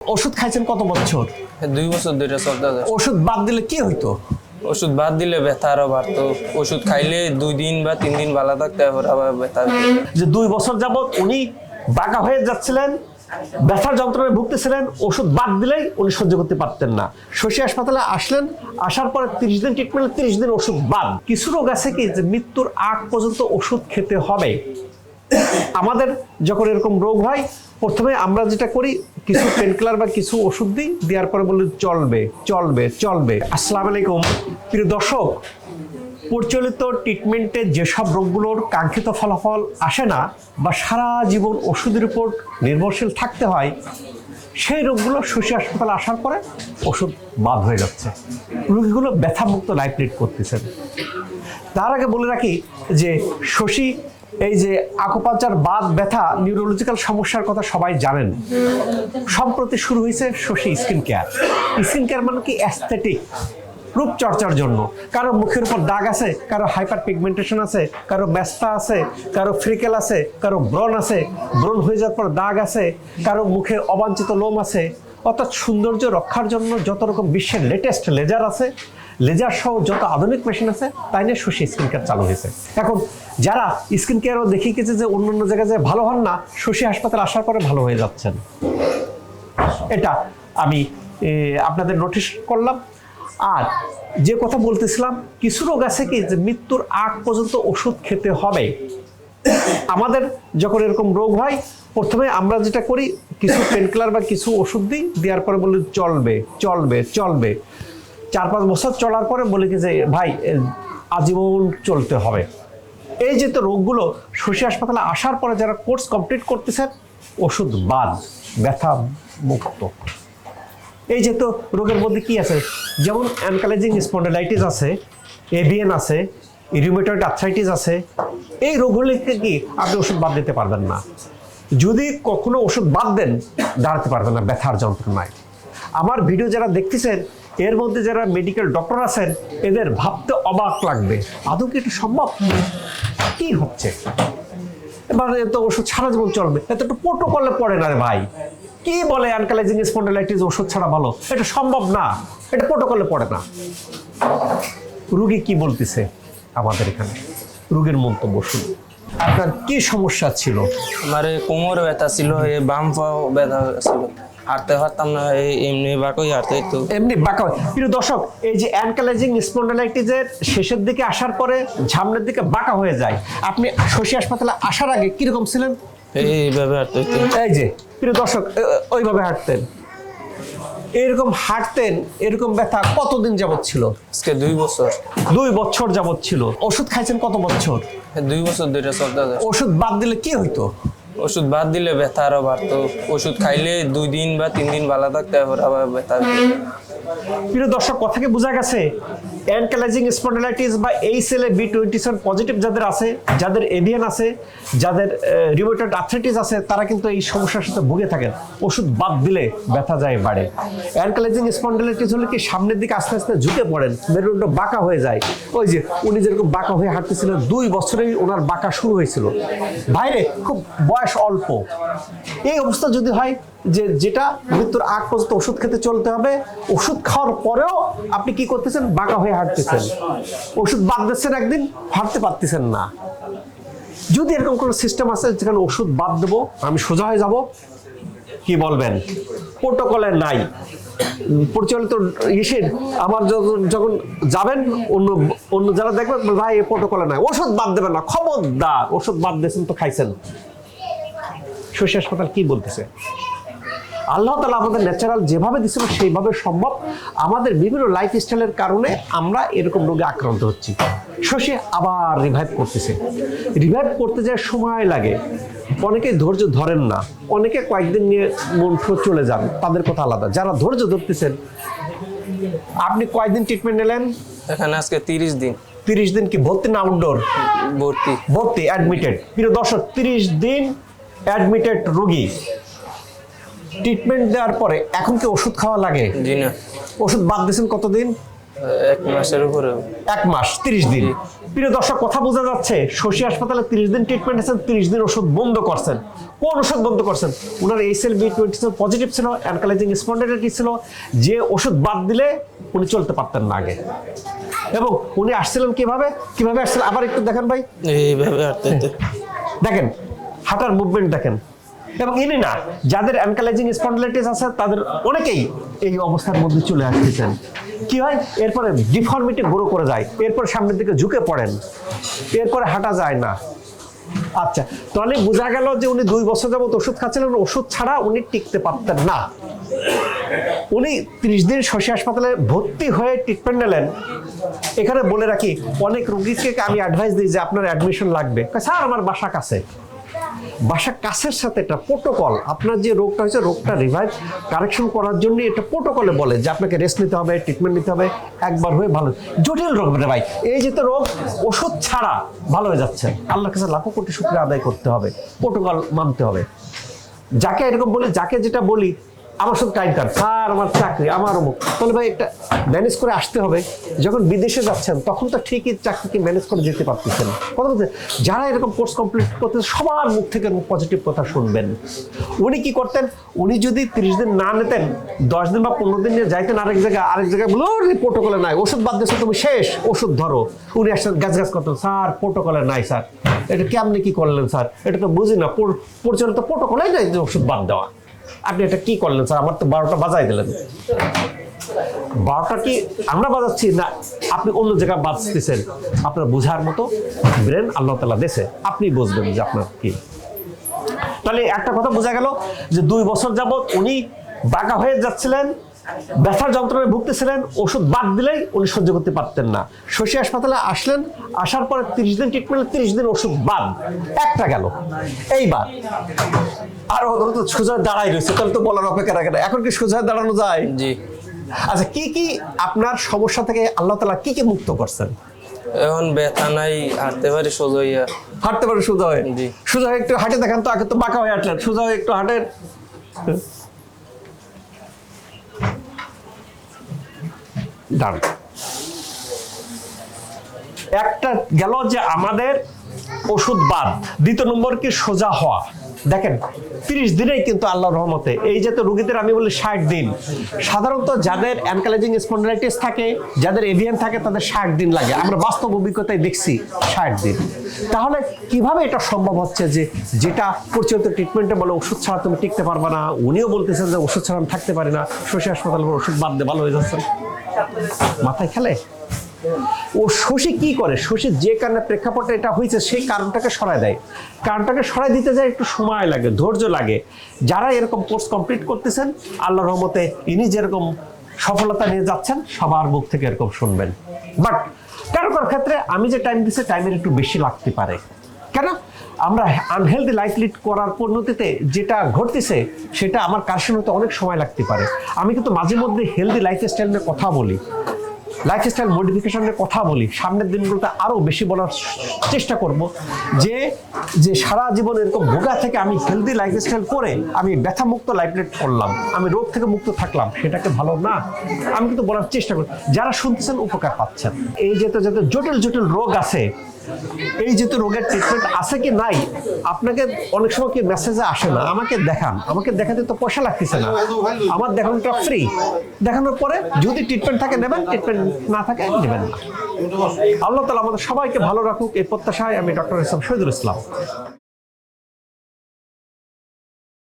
ওষুধ খাইছেন কত বছর? দুই বছর ধরে চলতেছে ওষুধ বাদ দিলে কি হইতো? ওষুধ বাদ দিলে ব্যথা আরও বাড়তো। ওষুধ খাইলে দুই দিন বা তিন দিন ভালো থাকতে আবার ব্যথা যে দুই বছর যাবত উনি বাঁকা হয়ে যাচ্ছিলেন ব্যথার যন্ত্রণায় ভুগতেছিলেন ওষুধ বাদ দিলেই উনি সহ্য করতে পারতেন না। শশী হাসপাতালে আসলেন আসার পরে তিরিশ দিন ট্রিটমেন্ট তিরিশ দিন ওষুধ বাদ। কিছু রোগ আছে কি যে মৃত্যুর আগ পর্যন্ত ওষুধ খেতে হবে? আমাদের যখন এরকম রোগ হয় প্রথমে আমরা যেটা করি কিছু পেনকিলার বা কিছু ওষুধ দিই, দেওয়ার পরে বলি চলবে চলবে চলবে। আসসালাম আলাইকুম প্রিয় দর্শক, প্রচলিত ট্রিটমেন্টে যেসব রোগগুলোর কাঙ্ক্ষিত ফলাফল আসে না বা সারা জীবন ওষুধের উপর নির্ভরশীল থাকতে হয়, সেই রোগগুলো শশী হাসপাতালে আসার পরে ওষুধ বাদ হয়ে যাচ্ছে। রোগীগুলো ব্যথামুক্ত লাইফ লিড করতেছেন। তার আগে বলে রাখি যে শশী এই যে আকোপাচার বাদ ব্যথা নিউরোলজিক্যাল সমস্যার কথা সবাই জানেন। সম্প্রতি শুরু হয়েছে Shashi skin care skin care মানে কি? অ্যাস্থেটিক রূপচর্চার জন্য। কারও মুখের উপর দাগ আছে, কারও হাইপার পিগমেন্টেশন আছে, কারও ম্যাস্তা আছে, কারও ফ্রিকেল আছে, কারও ব্রণ আছে। ব্রণ হয়ে যাওয়ার পর দাগ আছে, কারও মুখে অবাঞ্ছিত লোম আছে। অর্থাৎ সৌন্দর্য রক্ষার জন্য যত রকম বিশ্বের লেটেস্ট লেজার আছে লেজার সহ যত আধুনিক মেশিন আছে, তাই নিয়ে সুশী স্কিন কেয়ার চালু হয়েছে। এখন যারা স্কিন কেয়ারও দেখে গেছে যে অন্য অন্য জায়গায় যে ভালো হন না শশী হাসপাতাল আসার পরে ভালো হয়ে যাচ্ছেন। এটা আমি আপনাদের নোটিশ করলাম। আর যে কথা বলতেছিলাম, কিছু রোগ আছে কি যে মৃত্যুর আগ পর্যন্ত ওষুধ খেতে হবে? আমাদের যখন এরকম রোগ হয়, প্রথমে আমরা যেটা করি, কিছু পেনকিলার বা কিছু ওষুধ দিই, দেওয়ার পরে বলি, চলবে চলবে চলবে। চার পাঁচ বছর চলার পরে বলি কি যে, ভাই আজীবন চলতে হবে। এই যে তো রোগগুলো শশী হাসপাতালে আসার পরে যারা কোর্স কমপ্লিট করতেছেন ওষুধ বাদ, ব্যথা মুক্ত। এই যে তো রোগের মধ্যে কি আছে? যেমন অ্যানকালাইজিং স্পন্ডালাইটিস আছে এভিএন আছে ইরিউমেটয়েড আর্থ্রাইটিস আছে। এই রোগগুলিকে কি আপনি ওষুধ বাদ দিতে পারবেন না? যদি কখনো ওষুধ বাদ দেন, দাঁড়াতে পারবেন না ব্যথার যন্ত্রণায়। আমার ভিডিও যারা দেখতেছেন এর মধ্যে যারা মেডিকেল ডক্টর আছেন, এদের ভাবতে অবাক লাগবে। আদৌ কি এটা সম্ভব? কি হচ্ছে? এবার তো ওষুধ সারা জীবন চলবে। এত একটু প্রোটোকলে পড়ে না রে ভাই। কি বলে অ্যানকালাইজিং স্পন্ডালাইটিস ওষুধ ছাড়া ভালো? এটা সম্ভব না। এটা প্রোটোকলে পড়ে না। রুগী কি বলতেছে আমাদের এখানে? রুগীর মন্তব্য শুনি আপনার কি সমস্যা ছিল? আমার কোমর ব্যথা ছিল বাম পাও ব্যথা ছিল। হাঁটতে পারতাম না এমনি বাকই হাঁটতে তো এমনি বাঁকা। প্রিয় দর্শক এই যে অ্যানকালাইজিং স্পন্ডালাইটিসের শেষের দিকে আসার পরে সামনের দিকে বাঁকা হয়ে যায়। আপনি শশী হাসপাতালে আসার আগে কীরকম ছিলেন? এইভাবে হাঁটতে এই যে প্রিয় দর্শক ওইভাবে হাঁটতেন। এরকম হাঁটতেন এরকম ব্যথা কতদিন যাবত ছিল? আজকে দুই বছর। দুই বছর যাবৎ ছিল। ওষুধ খাইছেন কত বছর? দুই বছর চলতেছে ওষুধ বাদ দিলে কি হইতো? ওষুধ বাদ দিলে ব্যথা আরও বাড়তো। ওষুধ খাইলে দুই দিন বা তিন দিন ভালো থাকতে আবার ব্যথা প্রিয় দর্শক কথাকে বোঝা গেছে? অ্যানকালাইজিং স্পন্ডালাইটিস বা এই সেলে বি টোয়েন্টি সেভেন পজিটিভ যাদের আছে, যাদের এভিয়ান আছে, যাদের রিমোটেড আর্থ্রাইটিস আছে, তারা কিন্তু এই সমস্যার সাথে ভুগে থাকেন। ওষুধ বাদ দিলে ব্যথা যায় বাড়ে। অ্যানকালাইজিং স্পন্ডালাইটিস হলে কি সামনের দিকে আস্তে আস্তে ঝুঁকে পড়েন? মেরুদণ্ড বাঁকা হয়ে যায়। ওই যে উনি যেরকম বাঁকা হয়ে হাঁটতেছিলেন, দুই বছরেই ওনার বাঁকা শুরু হয়েছিল। বাইরে খুব বয়স অল্প। এই অবস্থা যদি হয় যে যেটা মৃত্যুর আগ পর্যন্ত ওষুধ খেতে চলতে হবে, ওষুধ খাওয়ার পরেও আপনি কি করতেছেন? বাঁকা হয়ে হাঁটতেছেন। ওষুধ বাদ দিচ্ছেন একদিন, হাঁটতে পারতেছেন না। যদি এরকম কোনো সিস্টেম আছে যেখানে ওষুধ বাদ দেবো, আমি সোজা হয়ে যাব, কি বলবেন? প্রোটোকলে নাই। প্রচলিত ইসের আমার যখন যখন যাবেন, অন্য অন্য যারা দেখবেন, ভাই, এ প্রোটোকলে নাই। ওষুধ বাদ দেবেন না, খবরদার। ওষুধ বাদ দিয়েছেন তো খাইছেন। শশী হাসপাতাল কি বলতেছে? আল্লাহ তালা আমাদের ন্যাচারাল যেভাবে দিচ্ছিল সেইভাবে সম্ভব। আমাদের বিভিন্ন লাইফ স্টাইলের কারণে আমরা এরকম রোগে আক্রান্ত হচ্ছি। শশী আবার রিভাইভ করতেছে। রিভাইভ করতে যায় সময় লাগে। অনেকে ধৈর্য ধরেন না। অনেকে কয়েকদিন নিয়ে মন চলে যান। তাদের কথা আলাদা। যারা ধৈর্য ধরতেছেন আপনি কয়েকদিন ট্রিটমেন্ট নিলেন? এখানে আজকে তিরিশ দিন। তিরিশ দিন কি ভর্তি না আউটডোর ভর্তি। ভর্তি অ্যাডমিটেড প্রিয় দর্শক তিরিশ দিন অ্যাডমিটেড রোগী। ট্রিটমেন্ট দেওয়ার পরে এখন কি ওষুধ খাওয়া লাগে? জি না। ওষুধ বাদ দিয়েছেন কতদিন? এক মাসের উপরে এক মাস তিরিশ দিন। প্রিয় দর্শক কথা বোঝা যাচ্ছে শশী হাসপাতালে তিরিশ দিন ট্রিটমেন্ট আছেন তিরিশ দিন ওষুধ বন্ধ করছেন। কোন ওষুধ বন্ধ করছেন? ওনার H L B twenty positive ছিল অ্যানকালাইজিং স্পন্ডাইটিস ছিল। যে ওষুধ বাদ দিলে উনি চলতে পারতেন না আগে। এবং উনি আসছিলেন কীভাবে? কীভাবে আসছিলেন? আবার একটু দেখেন ভাই। এইভাবে দেখেন হাঁটার মুভমেন্ট দেখেন। এবং ইনি না, যাদের অ্যানকালাইজিং স্পন্ডলাইটিস আছে, তাদের অনেকেই এই অবস্থার মধ্যে চলে আসতেছেন। কি হয়? এরপরে ডিফর্মিটি গ্রো করে যায়, এরপর সামনের দিকে ঝুঁকে পড়েন, এরপরে হাঁটা যায় না। আচ্ছা তাহলে বোঝা গেল যে উনি দুই বছর যাবত ওষুধ খাচ্ছিলেন, ওষুধ ছাড়া উনি টিকতে পারতেন না। উনি ত্রিশ দিন শশী হাসপাতালে ভর্তি হয়ে ট্রিটমেন্ট নিলেন। এখানে বলে রাখি, অনেক রোগীকে আমি অ্যাডভাইস দিই যে আপনার অ্যাডমিশন লাগবে। স্যার, আমার বাসা কাছে। বাসা কাছের সাথে এটা প্রোটোকল আপনার যে রোগটা হয়েছে, রোগটা রিভাইভ কারেকশন করার জন্য এটা প্রোটোকলে বলে যে আপনাকে রেস্ট নিতে হবে ট্রিটমেন্ট নিতে হবে, একবার হয়ে ভালো। জটিল রোগ রে ভাই, এই যে তো রোগ, ওষুধ ছাড়া ভালো হয়ে যাচ্ছে। আল্লাহ কাছে লাখো কোটি শুক্রিয়া আদায় করতে হবে প্রোটোকল মানতে হবে। যাকে এরকম বলি, যাকে যেটা বলি আমার সাথে টাইম কার্ড স্যার, আমার চাকরি, আমার অমুক। তাহলে ভাই একটা ম্যানেজ করে আসতে হবে। যখন বিদেশে যাচ্ছেন, তখন তো ঠিকই চাকরিকে ম্যানেজ করে যেতে পারতেছেন। কথা বলতে, যারা এরকম কোর্স কমপ্লিট করতে সবার মুখ থেকে পজিটিভ কথা শুনবেন। উনি কি করতেন? উনি যদি তিরিশ দিন না নিতেন, দশ দিন বা পনেরো দিন নিয়ে যাইতেন আরেক জায়গায় আরেক জায়গায় বলো প্রোটোকলে নাই, ওষুধ বাদ দিয়েছ তুমি, শেষ, ওষুধ ধরো। উনি আসতেন, গাছ গাছ করতেন, স্যার প্রোটোকলে নাই, স্যার। এটা কেমনি কি করলেন, স্যার? এটা তো বুঝি না, পর- পরিচালিত প্রোটোকলেই নাই ওষুধ বাদ দেওয়া। আপনি এটা কি করলেন? স্যার, আমার তো বারোটা বাজাই দিলেন। বারোটা কি? আমরা বাজাচ্ছি? না, আপনি অন্য জায়গায় বাজতেছেন। আপনার বোঝার মতো ব্রেন আল্লাহ তালা দেশে আপনি বুঝবেন যে আপনার কি। তাহলে একটা কথা বোঝা গেল যে দুই বছর যাবত উনি বাঁকা হয়ে যাচ্ছিলেন। ব্যথার যন্ত্রণায় ভুগতেছিলেন ওষুধ বাদ দিলেই উনি সহ্য করতে পারতেন না। শশী হাসপাতালে আসলেন আসার পরে তিরিশ দিন ট্রিটমেন্ট তিরিশ দিন ওষুধ বাদ। একটা গেল। এইবার। আর ওদের তো সোজা দাঁড়াই রয়েছে তাহলে তো বলার অপেক্ষা রাখে না। এখন কি সোজা দাঁড়ানো যায়? জি। আচ্ছা কি কি আপনার সমস্যা থেকে আল্লাহ তালা কি কি মুক্ত করছেন? এখন ব্যথা নাই হাঁটতে পারি সোজা হইয়া। হাঁটতে পারে সোজা হয়ে। জি। সোজা হয়ে একটু হাঁটে দেখেন তো আগে তো বাঁকা হয়ে হাঁটলেন। সোজা হয়ে একটু হাঁটেন। দাঁড়ান একটা গেল যে আমাদের ওষুধ বাদ, দ্বিতীয় নম্বর কি সোজা হওয়া। দেখেন, তিরিশ দিনেই কিন্তু আল্লাহর রহমতে, এই যে তো রুগীদের আমি বলি ষাট দিন। সাধারণত যাদের অ্যানকালাইজিং স্পন্ডাইটিস থাকে, যাদের এভিয়ান থাকে, তাদের ষাট দিন লাগে। আমরা বাস্তব অভিজ্ঞতায় দেখছি ষাট দিন। তাহলে কীভাবে এটা সম্ভব হচ্ছে যে যেটা পরিচালিত ট্রিটমেন্টে বলে ওষুধ ছাড়া তুমি টিকতে পারবে না, উনিও বলতেছেন যে ওষুধ ছাড়া আমি থাকতে পারি না, শশী হাসপাতাল ওষুধ বাদ দিয়ে ভালো হয়ে যাচ্ছেন মাথায় খেলে? ও শশী কি করে? শশী যে কারণে প্রেক্ষাপটে এটা হয়েছে সেই কারণটাকে সরায় দেয়। কারণটাকে সরাই দিতে যায়, একটু সময় লাগে, ধৈর্য লাগে। যারা এরকম কোর্স কমপ্লিট করতেছেন আল্লাহ রহমতে ইনি যেরকম সফলতা নিয়ে যাচ্ছেন, সবার মুখ থেকে এরকম শুনবেন। বাট কারও কারও ক্ষেত্রে আমি যে টাইম দিচ্ছি টাইমের একটু বেশি লাগতে পারে। কেন? আমরা আনহেলদি লাইফ লিড করার পরিণতিতে যেটা ঘটতেছে, সেটা আমার কারশন হতে অনেক সময় লাগতে পারে। আমি কিন্তু মাঝে মধ্যে হেলদি লাইফ স্টাইল নিয়ে কথা বলি। লাইফ লাইফস্টাইল মডিফিকেশনের কথা বলি। সামনের দিনগুলোতে আরও বেশি বলার চেষ্টা করব যে যে সারা জীবন এরকম ভোগা থেকে আমি হেলদি লাইফস্টাইল করে আমি ব্যথামুক্ত লাইফ লিড করলাম, আমি রোগ থেকে মুক্ত থাকলাম, সেটাকে ভালো না, আমি কিন্তু বলার চেষ্টা করি। যারা শুনতেছেন, উপকার পাচ্ছেন। এই যে তো যাতে জটিল জটিল রোগ আছে এই যেহেতু রোগের ট্রিটমেন্ট আছে কি নাই, আপনাকে অনেক সময় কি মেসেজে আসে না? আমাকে দেখান। আমাকে দেখাতে তো পয়সা লাগতেছে না। আমার দেখানোটা ফ্রি দেখানোর পরে যদি ট্রিটমেন্ট থাকে, নেবেন। ট্রিটমেন্ট না থাকে, নেবেন না। আল্লাহ তালা আমাদের সবাইকে ভালো রাখুক। এই প্রত্যাশায় আমি ডক্টর ইসলাম শহীদুল ইসলাম।